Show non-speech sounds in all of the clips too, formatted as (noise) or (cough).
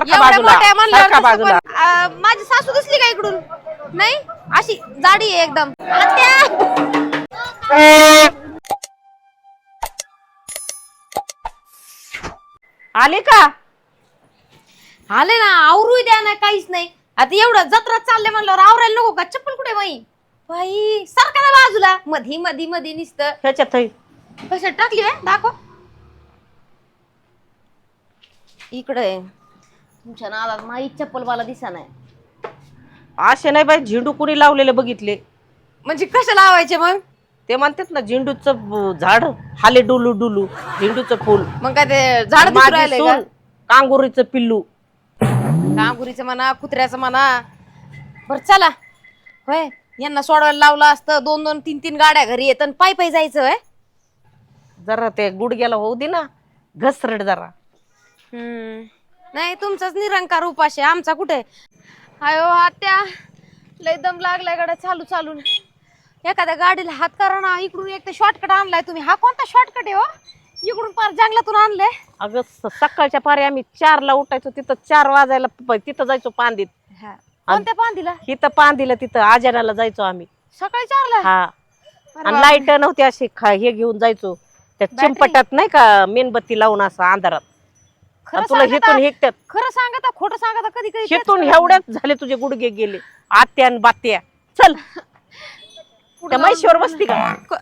सारखा एवढ्या बाजूला मोठ्या म्हणल्यावर सारखा तसं बाजूला. पण, अं, माझी सासू दिसली का इकडून? नाही? अशी जाडी आहे एकदम. आत्या आले का? आले ना आवरू द्या ना काहीच नाही. आता एवढं जत्रा चालले म्हणल्यावर आवरायला नको का? चप्पल कुठे बाई? बाई सारखा ना बाजूला. मधी मधी मधी निसत. ह्याच्यात आहे. कशात टाकली दाखव. इकडे आहे. तुमच्या नादात माई चप्पल मला दिसा नाही. असे नाही बाई झेंडू कुणी लावलेले बघितले? म्हणजे कसं लावायचे मग? ते म्हणतात ना झेंडूचं ब- झाड हाले डुलू डुलू झेंडूचं फुल. मग काय ते झाड दिसू माझी राहिले का? सून, कांगोरीचं पिल्लू. कांगुरीचं म्हणा कुत्र्याचं म्हणा. बर चला. होय यांना सोडवायला लावलं असतं. दोन दोन तीन तीन गाड्या घरी येत आणि पायी पायी जायचं होय? जरा ते गुडघ्याला होऊ दे ना. घसरड जरा. हम्म. नाही तुमचाच निरंकार उपाश आहे. आमचा कुठे? अयो आत्या लय दम लागलाय गाड्या चालू चालून. एखाद्या गाडीला हात करा ना इकडून एक तर शॉर्टकट आणलाय तुम्ही. हा कोणता शॉर्टकट आहे हो? इकडून पार जंगलातून आणलंय. अगं स- सकाळच्या पारी आम्ही चारला उठायचो तिथं चार वाजायला प- तिथं जायचो पांदीत. कोणत्या पांदीला? तिथं पांदीला तिथं आजाराला जायचो आम्ही. सकाळी चारला? हा. आणि लाइट नव्हती अशी खा- हे घेऊन जायचो. त्या चिंपटात नाही का मेणबत्ती लावून असं अंधारात. खरं आणि तुला सांगता- खरं सांगता खोटं सांगता कधी कधी तेच कळत एवढ्यात झाले तुझे गुडघे गेले. आत्या आणि बात्या. चल. त्या म्हैशीवर बसती का? नाही. क-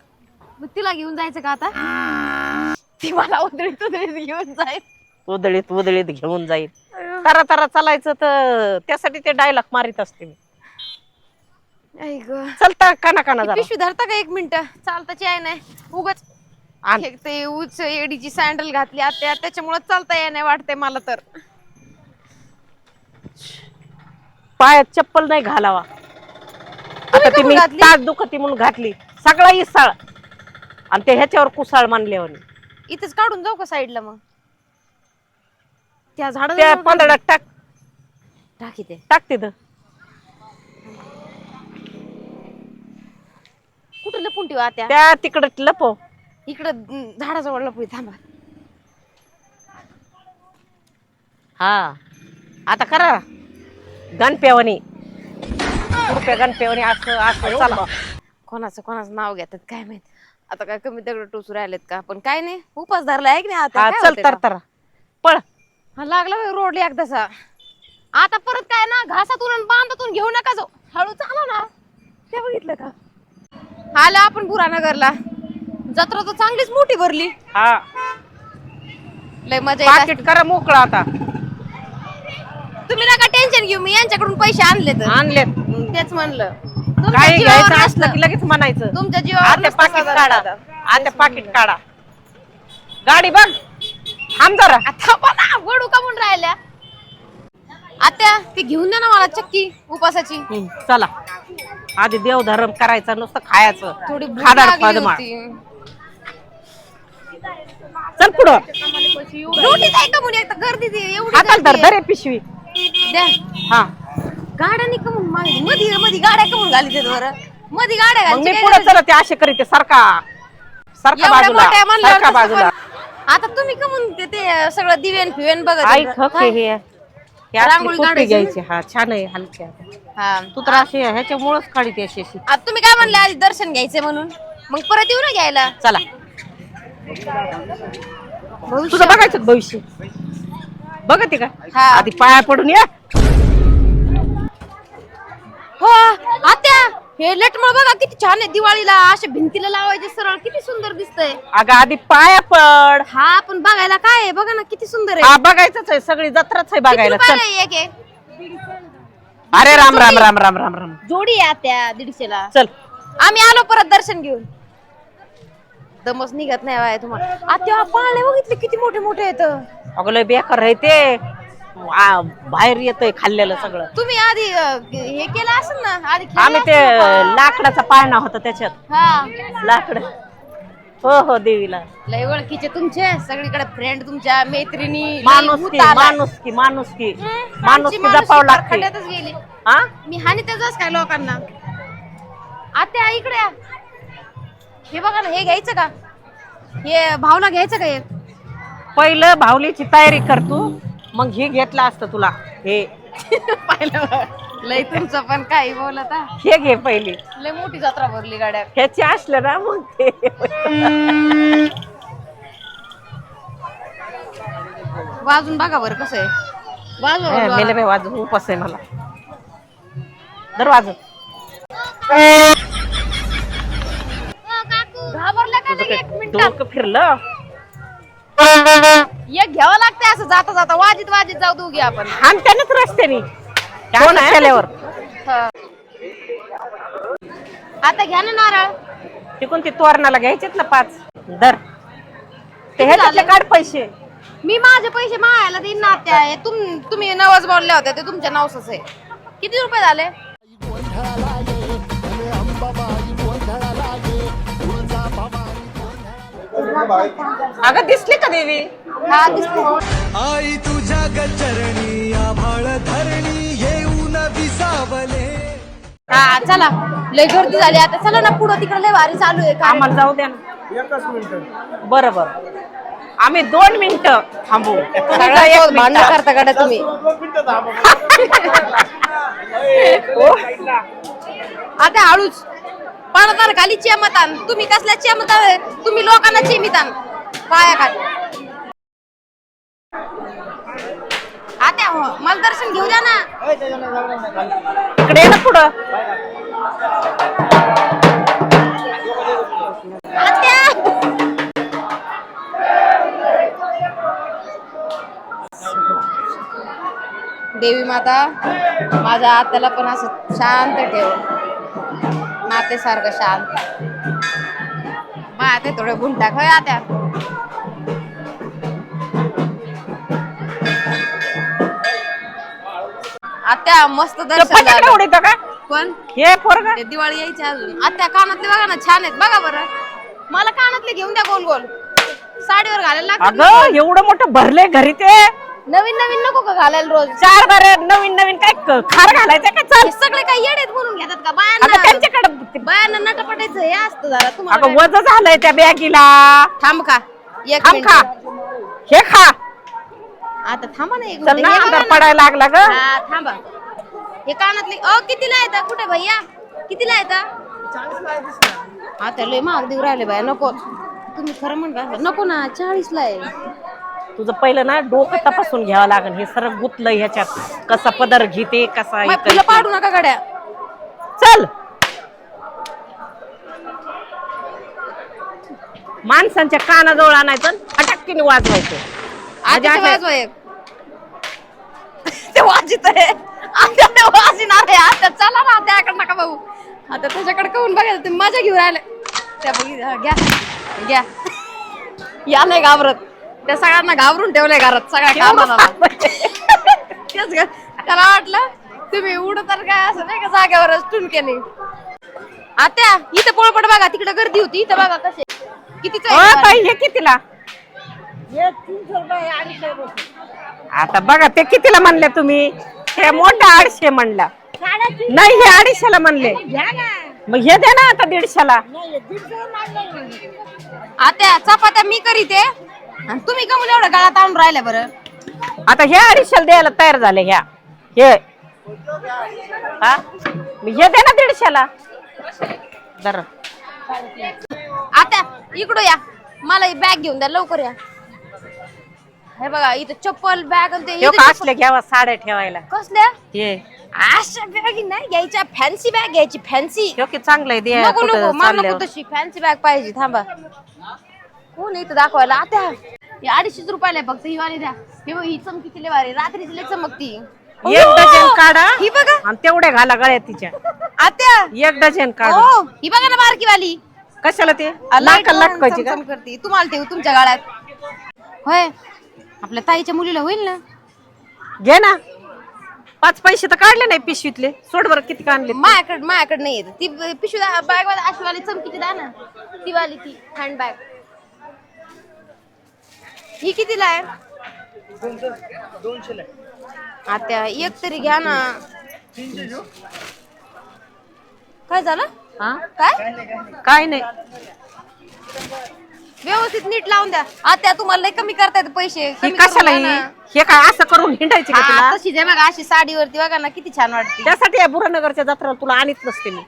मग तिला घेऊन जायचं का आता? ती मला उधळीत उधळीत घेऊन जाईल. उदळीत उदळीत घेऊन जाईल. तरा तरा चालायचं तर त्यासाठी ते डायलॉग मारित असते मी. गं. चलता काना काना जरा. पिशवी धरता का एक मिनिट? चालताची आहे नाही उगच आण. ते उच एडीची सँडल घातली. आता त्याच्यामुळे चालता येणे वाटते मला तर. पायात चप्पल नाही घालावा. आता ती मी घातली? ताट दुखती म्हणून घातली. सगळा इसाळ. आणि ते ह्याच्यावर कुसाळ मानल्यावर. इथेच काढून जाऊ का साईडला मग? त्या त्या झाडाला पंधरात टाक. टाकी ते टाक तिथं. कुठं लपून ठेवा आत्या त्या तिकडे लपव. इकडं झाडाजवळ लपू थांबा. हा. आता करा. गणप्यावणी रुपया गणप्यावणी असं असं चला. कोणाचं कोणाचं नाव घेतात काय माहीत? आता काय कमी दगड टोचू राहिलेत का? पण काय नाही उपास धरला आहे की नाही आता? हा काय चल होतंय तर? तर. पळ. हा, लागला बाई रोडला एकदाचा. आता परत काय ना घासातून आणि बांधातून घेऊ नका जाऊ हळू चाला ना. ते बघितलं का? आला आपण बुरानगरला. जत्रा तर चांगलीच मोठी भरली. हा. लय मजा येत पाकिट करा मोकळा आता. तुम्ही नका टेन्शन घेऊ मी यांच्याकडून पैसे आणले तर. आणलेत. तेच म्हणलं. तुमच्या काही जीवावर घ्यायचं नसतं. असलं की लगेच म्हणायचं. तुमच्या जीवावर आता नसतं पाकिट साधारण काढा. दादा. आता पाकिट काढा. गाडी बघ. थांब जरा. आता पण वडू का म्हणून राहिल्या. आत्या ती घेऊन द्या ना मला चक्की उपासाची. चला. आधी देवधर्म करायचा नुसतं खायचं. थोडी भूक खादाड लागली खादमाळ. होती. चल पुढं. रोटी काय का एकदा गर्दी एवढी हाताला पिशवी. द्या. हा. गाड्यानी कमून मागे. मधी मधी गाड्या कमून घाली ते बरं मधी गाड्या मग घालची मी काय पुढे गरज? असे करीते सारखा. सारखा एवढ्या बाजूला मोठ्या म्हणल्यावर सारखा बाजूला. पण- आता तुम्ही कमून ते- ते सगळं दिवेन फिवेन बघत ऐक होता. हे. हे. असली रांगोळी काढायची घ्यायची. हा छान आहे हलक्या हा. तू तर अशी ह्याच्यामुळेच काढते अशी अशी. आता तुम्ही काय म्हणले आधी दर्शन घ्यायचे म्हणून? मग परत येऊ ना घ्यायला. चला. तुझं बघायचं भविष्य? बघते का? हा. आधी पाया पडून या. हो आत्या हे लेटमळ बघा किती छान आहे दिवाळीला. असे भिंतीला लावायचे सरळ किती सुंदर दिसतंय. अगं आधी पाया पड. हा पण बघायला काय आहे? बघा ना किती सुंदर आहे. हा बघायचंच आहे. सगळी जत्राच आहे किती बघायला. चल रुपयाला आहे एक एक अरे राम राम राम राम राम राम. जोडी आहे आत्या दीडशेला. चल. आम्ही आलो परत दर्शन घेऊन. दमच निघत नाही बाय तुम्हाला. आत्या पाळणे बघितले किती मोठे मोठे आहेत. अगं लय बेकार आहे ते. आ, बाहेर येतंय खाल्लेलं सगळं. तुम्ही आधी अं, हे केलं असेल ना आधी खेळलं आम्ही ते असेल. लाकडाचा पाळणा होता त्याच्यात. हा. लाकड. हो हो देवीला. लय ओळखीचे तुमचे सगळीकडे फ्रेंड तुमच्या मैत्रिणी लय माणुसकी भूत आलाय. माणुसकी माणुसकी आमची माणुसकी माणुसकी जपावं फार लागते. खड्ड्यातच गेली. हा मी हानी त्याच काय लोकांना? आत्या इकडे या. हे बघा ना हे घ्यायचं का? हे भावना घ्यायचं का एक पहिलं भावलीची तयारी कर तू. मग हे घेतलं असतं तुला. हे. पाहिलं लय तुमचं पण काही बोलत हा. हे घे पहिली. लय मोठी जत्रा भरली गाड्या. ह्याचे असलं ना मग ते. वाजून बघा बरं कसं आहे. वाजवा मेले वाजवा. बाई वाजून उपास आहे मला. दर वाजून का नाही एक मिनिटात. डोकं फिरलं? एक घ्यावं लागतंय असं जाता जाता. वाजित वाजित जाऊ दोघी आपण. आणि त्यानंच रस्त्याने. कोण आहे केल्यावर आता घ्या ना नारळ. तिकून ते तोरणाला घ्यायचेत ना पाच. दर ते ह्याच्यातले काढ पैसे. मी माझे पैसे मागायला देईन ना त्या आहे तुम तुम्ही नवस बोलले होते ते तुमच्या नवसच. आहे किती रुपये झाले? अगं दिसले का देवी? हा दिसते आई तुझ्या गचरणी आभाळ धरणी येऊन विसावले. हा चला. लय गर्दी झाली. आता चला ना पुढं तिकडे लय भारी चालू आहे काम आम्हाला जाऊ द्या ना. बरं बरं. आम्ही दोन मिनिटं थांबू. सगळं एक भांडण मिनिटं. करता गाड्या तुम्ही (laughs) आता हळूच. पाडतान खाली चेमतान. तुम्ही कसल्या चेमता तुम्ही लोकांना चेमितान. पाया खाली. आता हो, मला दर्शन घेऊ द्या ना. इकडे ये ना पुढं. देवी माता माझ्या आत्याला पण असं शांत ठेव. मातेसारखं शांत. माते थोडे गुंटा खय आत्या? आत्या मस्त दर्शन फटाकडे झालं. उडीत का? पण हे पोरग ते दिवाळी यायची अजून. आत्या कानातले बघा ना छान आहेत. बघा बरं. मला कानातले घेऊन द्या गोल गोल. साडीवर घालायला लागतात. अगं एवढं मोठं भरले घरी ते. नवीन नवीन नको का घालायला रोज? चार बारे नवीन नवीन काय क- खार घालायचं का? चाल. हे सगळे काही येडेत म्हणून घेतात का? अगं बायांना त्यांच्याकडे बायांना नटपटायचं हे असतं जरा. तुम्हाला अगं वज झालंय त्या बॅगीला. थांब का. एक थांब मिनिट. खा. हे खा. आता थांबा ना एक चल मिनिट. ना हे बघा ना. पडायला लागला ग. हा, थांबा. हे कानातले अ कितीला येतात कुठे भैया? कितीला येतात आता लय महाग देऊ राहिले बाया नको. तुम्ही खरं म्हणता नको ना चाळीस ला आहे. तुझं पहिलं ना डोकं तपासून घ्यावं लागेल. हे सरळ गुतलं ह्याच्यात. कसा पदर घेते कसा हे मग करते. पाडू नका गड्या. चल. माणसांच्या कानाजवळ आणायचं फटाक्कीने वाजवायचं. वाजवा एक ते वाजित आहे आता ते वाजणार आहे. आता चला ना त्याकडे नका भाऊ आता त्याच्याकडे कहून बघायचं. तुम्ही मजा घेऊन राहिले त्या बघी घ्या. घ्या. या नाही घाबरत. त्या सगळ्यांना घाबरून ठेवलंय घरात सगळ्या कामाला. तेच ग. त्याला वाटलं तुम्ही उडत काय असं नाही का जागेवरच टून केली. आत्या इथं पोळपट बघा तिकडे गर्दी होती इथं बघा कसे कितीच हो हे कितीला आता बघा ते कितीला म्हणले तुम्ही? हे मोठा अडीचशे म्हणला. नाही हे अडीचशेला म्हणले. मग हे द्या ना आता दीडशेला. आता चपात्या मी करीते. आणि तुम्ही कमून एवढं गळात आणून राहिल्या बरं? आता हे अडीचशेला द्यायला तयार झाले ह्या. हे. हा? हे दे ना दीडशेला. जरा आता इकडं या. मला ही बॅग घेऊन द्या लवकर या. हे बघा इथं चप्पल बॅग आणि ते इथं का असले घ्यावा साड्या ठेवायला? कसल्या? हे. अशा बॅग नाही घ्यायच्या. फॅन्सी बॅग घ्यायची फॅन्सी हे की चांगलं आहे दे नको नको कुठं मला नको चालल्यावर. तशी फॅन्सी बॅग पाहिजे थांबा. कोण आहे इथं दाखवायला. आता हे अडीचशेच रुपयाला आहे फक्त ही वाली द्या. हे बघ, ही चमकीची लय भारी. रात्रीची लय चमकती. एक डझन काढा. ही बघा. आणि तेवढे घाला गळ्यात तिच्या. आत्या एक डझन काढा. हो ही बघा ना बारकी वाली. कशाला ते? नाकाला लटकायची का? करते. तुम्हाला ठेवू तुमच्या गाळ्यात. होय. आपल्या ताईच्या मुलीला होईल ना? घे ना. पाच पैसे तर काढले नाही पिशवीतले. सोड बरं किती का आणले माझ्याकडे माझ्याकडे नाही येत ती पिशवी बॅग वाली अशी वाली चमकीची द्या ना. ती वाली ती हँड बॅग ही कितीला आहे? आता एक तरी घ्या ना. काय झालं? हा? काय? काय नाही व्यवस्थित नीट लावून द्या. आता तुम्हाला लय कमी करता येते पैसे. ही कमी करून कशाला द्या ही? हे काय असं करून हिंडायचे का हा, तुला? तशीच आहे बघा अशी साडीवरती बघा ना किती छान वाटते. त्यासाठी या बुरानगरच्या जत्रेला तुला आणत नसते मी.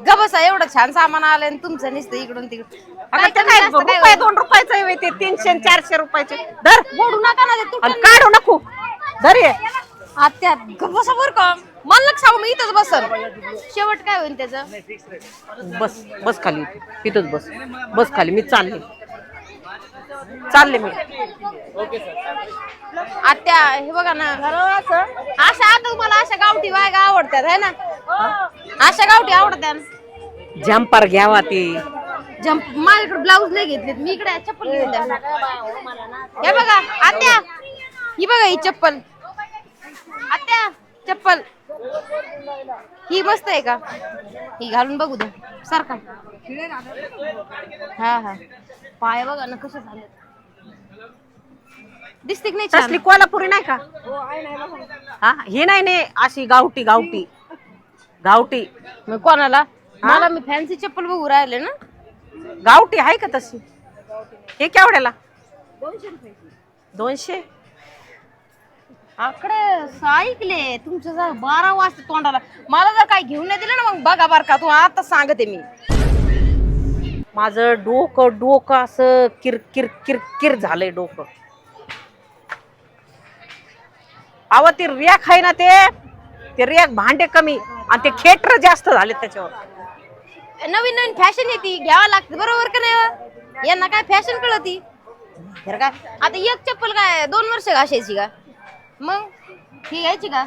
गबसा एवढं छान सामान आलंय आणि तुमचं नुसतं इकडून तिकडून. अगं ते कमी काय जास्त काय रुपये होईल? दोन रुपयाचं आहे ते तीनशे आणि चारशे रुपयाचे. धर. मोडू नका ना ते तुटून आणि काढू नको. धर ये आत्या गबसा बर का? मला लग सांगू मी इथंच बसल. शेवट काय होईल त्याचं? बस बस खाली. तिथंच बस. बस खाली मी चालले. चालले मी. आत्या हे बघा ना. अशा आता तुम्हाला अशा गावठी बायका आवडतात है ना? अशा गावठी आवडतात. जम्पर घ्यावा ते. जम्प माझ्याकडे ब्लाऊज नाही घेतलेत. मी इकडे चप्पल घेऊन द्या हे बघा आत्या. ही बघा ही चप्पल. आत्या चप्पल. ही मस्त आहे का? ही घालून बघू दे. सारखा. हा हा. पाय बघा ना कसे झाले दिसते की नाही छान? तसली कोल्हापुरी नाही का? हा हे नाही नाही अशी गावठी गावठी. गावठी. मग कोणाला? मला मी फॅन्सी चप्पल बघू राहिले ना. गावठी आहे का तशी? हे केवढ्याला? दोनशे आकडे ऐकले. तुमचं जर बारा वाजता तोंडाला. मला जर काही घेऊन नाही दिलं ना मग बघा बार का तू आता सांगते मी. माझं डोकं डोकं असं किर किर किर किर झालंय डोकं. अव ते रेख आहे ना ते? ते रेख भांडे कमी आणि ते खेटर जास्त झाले त्याच्यावर. नवीन नवीन फॅशन येते घ्यावं लागते. बरोबर का नाही व? यांना काय फॅशन कळती? तर काय आता एक चप्पल काय दोन वर्ष घासायची का? मग? ही घ्यायची का?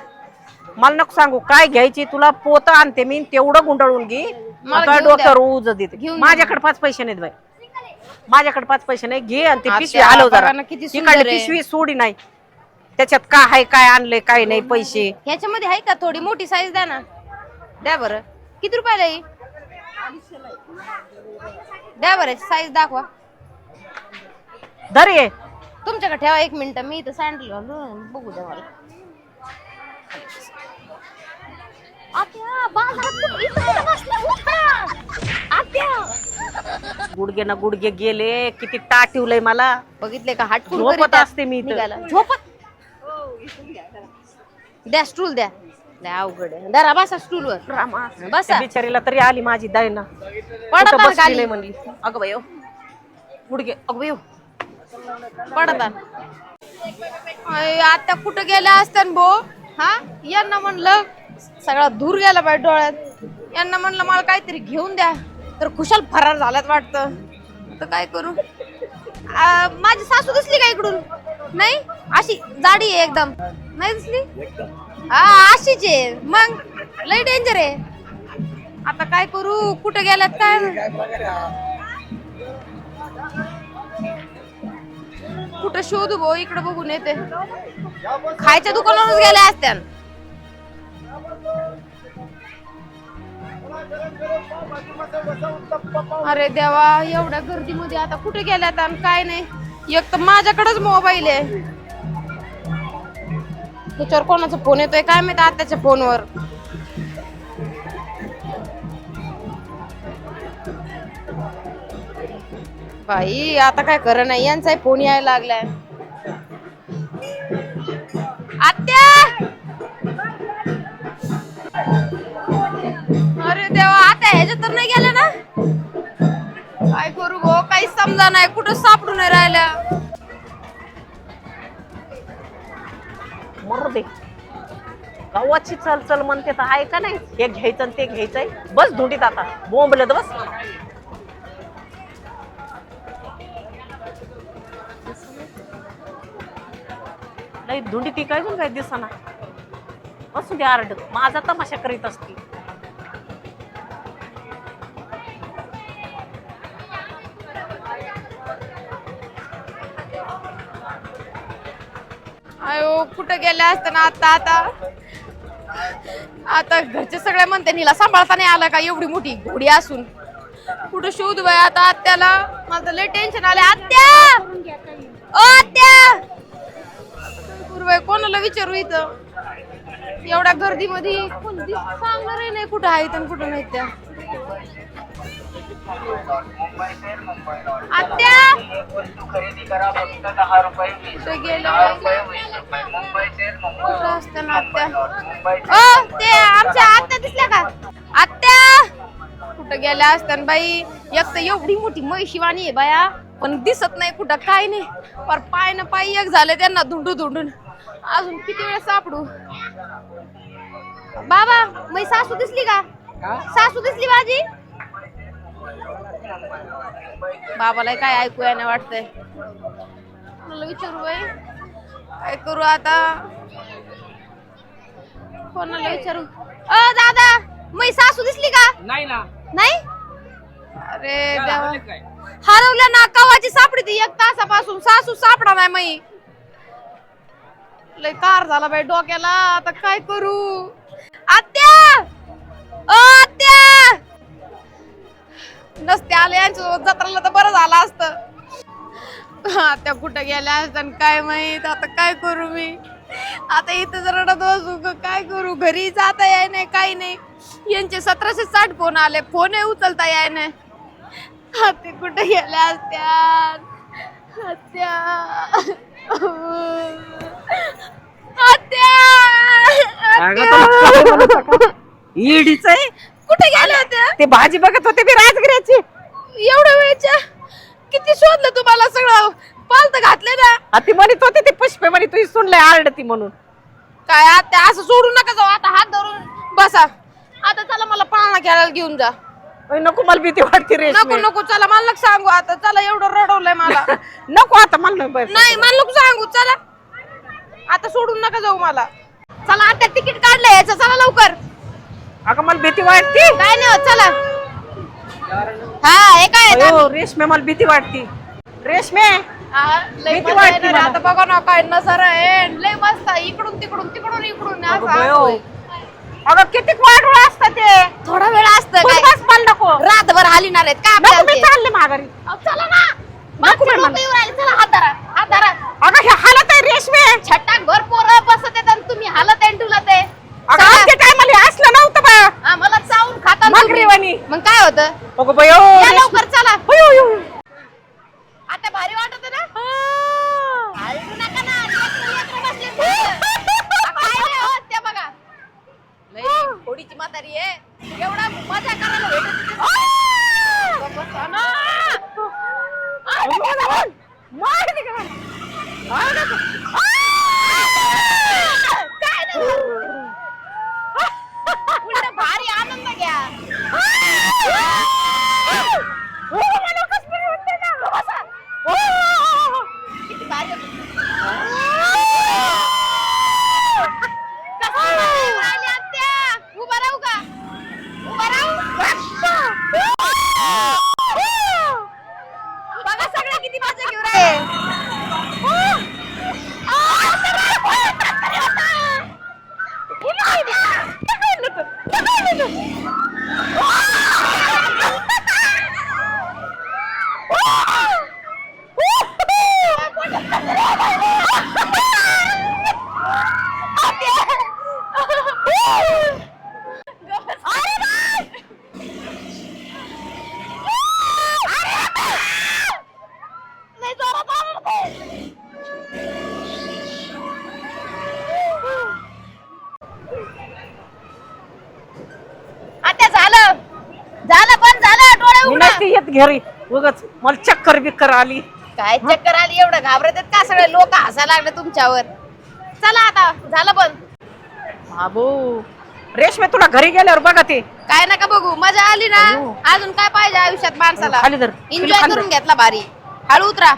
मला नको सांगू. काय घ्यायची? तुला पोत आणते मी. तेवढं गुंडाळून घे. मला आता घेऊन द्या. डोक्यावर उज देते. घेऊन. माझ्याकडे पाच पैसे नाहीत बाई. माझ्याकडे पाच पैसे नाही. घे आणि ते पिशवी हलव जरा. बघा ना किती सुंदर तिकडली आहे. पिशवी सोडी नाही. त्याच्यात काय आहे काय आणलंय काय नाही पैसे. ह्याच्यामध्ये आहे का थोडी मोठी साईज द्या ना. द्या बरं. किती रुपयाला ही? द्या बरं साईज दाखवा. धर ये तुमच्याकडे ठेवा एक मिनिट. मी इथं सँडल घालून बघू द्या मला आत्या, बाजारात कुठं- इथं कुठं बसल्या? उठा! आत्या! गुडघे ना गुडघे गेले किती टाटिवलंय मला. बघितले का? हाटकून झोपत करीत. असते मी इथं. निघाला. झोपत. द्या स्टूल द्या. अवघड आहे. बसा स्टूलवर बसा. त्या बिचारीला तरी आली माझी दायना कुठं बसली खाली. नाही म्हणली. अगं बाई गुडघे. अगं बाई पडत आता कुठं गेल्या असत्या भो? हा? यांना म्हणलं. सगळा धूर गेला पाहिजे डोळ्यात. यांना म्हणलं मला काहीतरी घेऊन द्या. तर खुशाल फरार झाल्यात वाटतं. तर काय करू? आ, माझी सासू दिसली का इकडून? नाही? अशी जाडी आहे एकदम. नाही दिसली? हा अशीच आहे. मग? लय डेंजर आहे. आता काय करू? कुठं गेल्यात काय? कुठं शोधू भाऊ? इकडे बघून येते. खायच्या दुकानावरच गेल्या असत्या अरे देवा एवढ्या गर्दीमध्ये आता कुठे गेल्यात आणि काय नाही? एक तर माझ्याकडेच मोबाईल आहे. त्याच्यावर कोणाचा फोन येतोय काय माहिती आत्याच्या फोनवर बाई आता काय कर नाही यांचाही फोन यायला लागलाय. तर नाही गेल्या ना? काय करू गो? काही समजा नाही. कुठं सापडू नाही राहिल्या? मरू दे. गावाची चल चल म्हणते तर आहे का नाही? हे घ्यायचं आणि ते घ्यायचंय. बस धुंडीत आता. बोंबलत बस. नाही धुंडी ती काय काय दिसना? असू दे आरड. माझा तमाशा करीत असती. कुठं गेल्या असताना आता आता आता घरचे सगळे म्हणते हिला सांभाळता नाही आलं का? एवढी मोठी घोडी असून. कुठं शोध बाय आता आत्याला? मला तर लय टेन्शन आले आत्या! ओ आत्या! कोणाला विचारू इथं? एवढ्या गर्दीमध्ये कोण दिस- सांगणारही नाही कुठं आहेत आणि कुठं नाही त्या. आत्या! वस्तू खरेदी करा फक्त दहा रुपये वीस ते गेले दहा रुपये वीस रुपये मुंबई शेअर मुंबई कुठं असतं ना आत्या? मुंबई ओ ते आमच्या आत्या दिसल्या का? आत्या! कुठं गेल्या असत्या बाई? एक तर एवढी मोठी म्हैशिवाणी आहे बाया पण दिसत नाही कुठं काय नाही. पर पाय ना पाय एक झाले त्यांना धुंडू धुंडून. अजून किती वेळ सापडू? बाबा मै सासू दिसली का? सासू दिसली माझी? बाबाला काय ऐकू नाही वाटतंय? मला विचारू बाई. काय करू आता? कोणाला विचारू? अ दादा मै सासू दिसली का? नाही ना. नाही? अरे देवा. हरवल्या ना कवाची सापडी ती एक तासापासून. सासू सापडा नाही मै. लय कार झाला बाई डोक्याला. आता काय करू? आत्या! अ आत्या! नसते आले यांच्या जत्राला तर बरं झालं असतं. आत्या कुठं गेल्या असत्या आणि काय माहीत आता काय करू मी? आता इथं जर रडत बसू काय करू? घरी जाता याय नाही काही नाही. यांचे सतराशे साठ फोन आले फोन उचलता याय नाही ते कुठे गेल्या असत्या? ईडीच आहे? कुठे गेल्या होत्या ते भाजी बघत होते मी राजगिऱ्याची. एवढ्या वेळच्या? किती शोधलं तुम्हाला सगळं? पालत घातले ना? आ, ती म्हणत होती ती पुष्पे म्हणे तुझी सुनलंय आरडती म्हणून. काय आता असं सोडू नका जाऊ आता हात धरून बसा. आता चला मला पाळणा खेळायला घेऊन जा. ओय, नको मला भीती वाटते रे नको नको चला मला नको सांगू आता. चला एवढं रडवलंय मला. (laughs) नको आता मला नाही मला नको सांगू. चला. आता सोडून नका जाऊ मला. चला आता तिकीट काढलंय याचं. चला लवकर. अगं मला भीती वाटते काय नाही होत चला हा हे काय आहे? रेशमे मला भीती वाटते रेशमे हा, लय भीती मजा वाटते येणार आहे. मला. आता बघा ना काय नसर आहे लय मस्त आहे. इकडून तिकडून तिकडून इकडून असं अगं बयो. असतोय. अगं किती वाढवळ असतं ते थोडा वेळ असतं तू काय बस मला नको रातभर हालिणार आहेत का नको आपल्याला मी ते? चालले माघारी अहो, चला ना मागचे बाई, लोकं मला. येऊन राहिले. चला हात धरा हात धरा अगं हे हालत आहे रेशमे छटाक भर पोरं बसत आहेत आणि तुम्ही हालत आहे तुला ते अगं चला. आजच्या टायमाला असलं नव्हतं बा आम्हाला ना तुम्ही. मग काय होतं अगं या रेशमे. लवकर चला. आता भारी वाटत ना नका ना लेकरं- लेकरं बसलेत तिथं. काय नाही होत ते बघा लई थोडीची म्हातारी आहे एवढा मजा करायला भेटत. गप्प बसा ना. अगं, बोल, बोल. मार दे गं. मार दे गं. काय नाही होत. उलट भारी आनंद घ्या ओ, मला कसं वाटतंय ना. बसा. ओ. किती भारी होतं. कसली मजा येऊन राहिली आत्या. उभा राहू का उभा राहू बघा सगळे किती मजा घेऊन राहिले लय जोरात आलं ते. आता झालं झालं पण झालं डोळे मी उघडा नसते येत घरी. उगाच मला चक्कर बिक्कर आली. काय चक्कर आली एवढं घाबरत का सगळे? लोक हसायला लागले तुमच्यावर. चला आता झालं पण बाबू रेशमे तुला घरी गेल्यावर बघा ते. काय नका बघू मजा आली ना. अजून काय पाहिजे आयुष्यात माणसाला? खाली धर. एन्जॉय खाली धर. करून घेतला भारी. हळू उतरा.